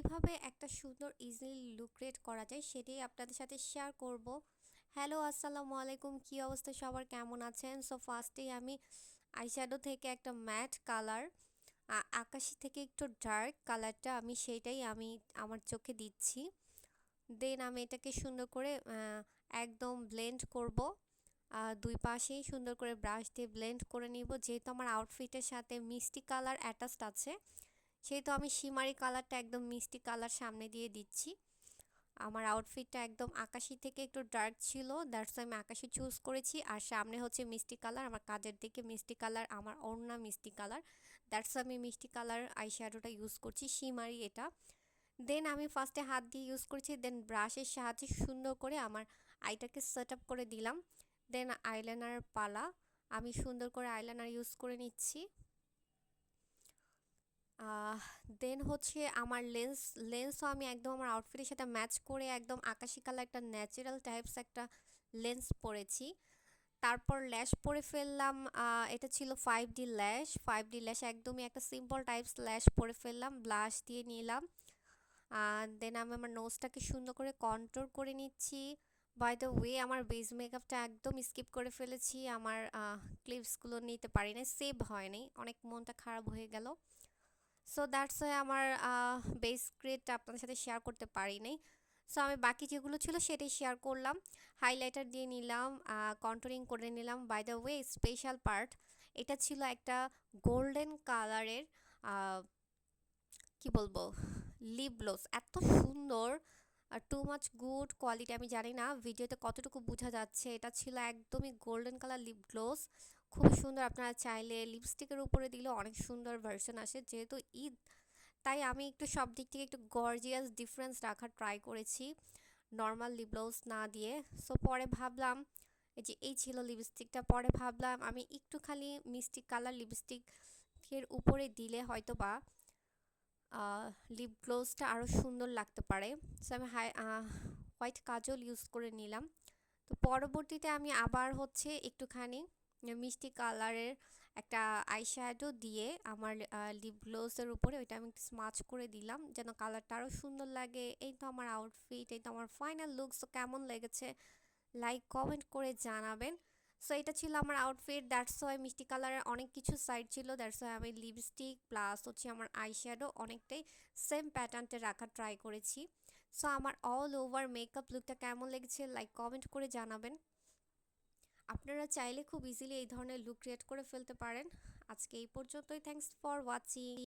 কীভাবে একটা সুন্দর ইজিলি লুক ক্রিয়েট করা যায় সেটাই আপনাদের সাথে শেয়ার করব। হ্যালো আসসালামু আলাইকুম। কি অবস্থা? সবার কেমন আছেন? সো ফার্স্টেই আমি আইশ্যাডো থেকে একটা ম্যাট কালার আকাশি থেকে একটু ডার্ক কালারটা আমি সেইটাই আমি আমার চোখে দিচ্ছি। দেন আমি এটাকে সুন্দর করে একদম ব্লেন্ড করব। দুই পাশেই সুন্দর করে ব্রাশ দিয়ে ব্লেন্ড করে নিব। যেহেতু আমার আউটফিটের সাথে মিষ্টি কালার অ্যাটাচড আছে সেহেতু আমি সিমারি কালারটা একদম মিষ্টি কালার সামনে দিয়ে দিচ্ছি। আমার আউটফিটটা একদম আকাশি থেকে একটু ডার্ক ছিল দ্যাটস আমি আকাশি চুজ করেছি। আর সামনে হচ্ছে মিষ্টি কালার, আমার কাজের দিকে মিষ্টি কালার, আমার ওড়না মিষ্টি কালার দ্যাটস আমি মিষ্টি কালার আই শ্যাডোটা ইউজ করছি, সিমারি এটা। দেন আমি ফার্স্টে হাত দিয়ে ইউজ করেছি দেন ব্রাশের সাহায্যে সুন্দর করে আমার আইটাকে সেট আপ করে দিলাম। দেন আইলাইনার পালা, আমি সুন্দর করে আইলাইনার ইউজ করে নিচ্ছি। দেন হচ্ছে আমার লেন্স লেন্সও আমি একদম আমার আউটফিটের সাথে ম্যাচ করে একদম আকাশি কালার একটা ন্যাচারাল টাইপস একটা লেন্স পরেছি। তারপর ল্যাশ পরে ফেললাম এটা ছিল five D lash five D lash একদমই একটা সিম্পল টাইপস ল্যাশ পরে ফেললাম ব্লাশ দিয়ে নিলাম। দেন আমি আমার নোজটাকে সুন্দর করে কন্ট্রোল করে নিচ্ছি। বাই দ্য ওয়ে আমার বেস মেকআপটা একদম স্কিপ করে ফেলেছি। আমার ক্লিপসগুলো নিতে পারি না সেভ হয়নি। অনেক মনটা খারাপ হয়ে গেল। সো দ্যাটস ওয়াই আমার বেস ক্রিয়েটটা আপনাদের সাথে শেয়ার করতে পারি নাই সো আমি বাকি যেগুলো ছিল সেটাই শেয়ার করলাম। হাইলাইটার দিয়ে নিলাম কন্ট্রোলিং করে নিলাম। By the way special part এটা ছিল একটা গোল্ডেন কালারের কি বলব লিপ গ্লোস এত সুন্দর আর টু মাচ গুড কোয়ালিটি আমি জানি না। ভিডিওতে কতটুকু বোঝা যাচ্ছে, এটা ছিল একদমই গোল্ডেন কালার লিপ গ্লোস খুব সুন্দর। আপনারা চাইলে লিপস্টিকের উপরে দিলে অনেক সুন্দর ভার্সন আসে। যেহেতু ঈদ, তাই আমি একটু সব দিক থেকে একটু গর্জিয়াস ডিফারেন্স রাখার ট্রাই করেছি। নর্মাল লিপ গ্লোস না দিয়ে। সো পরে ভাবলাম, এই যে এই ছিল লিপস্টিকটা পরে ভাবলাম আমি একটু খালি মিষ্টি কালার লিপস্টিকের উপরে দিলে হয়তো বা লিপ গ্লোসটা আরও সুন্দর লাগতে পারে। সো আমি হাই হোয়াইট কাজল ইউজ করে নিলাম। তো পরবর্তীতে আমি আবার হচ্ছে একটুখানি মিষ্টি কালারের একটা আইশ্যাডো দিয়ে আমার লিপ গ্লোসের উপরে ওইটা আমি একটু স্মাচ করে দিলাম যেন কালারটা আরও সুন্দর লাগে। এই তো আমার আউটফিট এই তো আমার ফাইনাল লুকস তো কেমন লেগেছে লাইক কমেন্ট করে জানাবেন। সো এটা ছিল আমার আউটফিট দ্যাটস ওয়াই মিষ্টি কালারের অনেক কিছু সাইড ছিল দ্যাটস ওয়াই আমি লিপস্টিক প্লাস হচ্ছে আমার আইশ্যাডো অনেকটাই সেম প্যাটার্নটা রাখার ট্রাই করেছি। সো আমার অল ওভার মেকআপ লুকটা কেমন লেগেছে লাইক কমেন্ট করে জানাবেন। আপনারা চাইলে খুব ইজিলি এই ধরনের লুক ক্রিয়েট করে ফেলতে পারেন। আজকে এই পর্যন্তই। Thanks for watching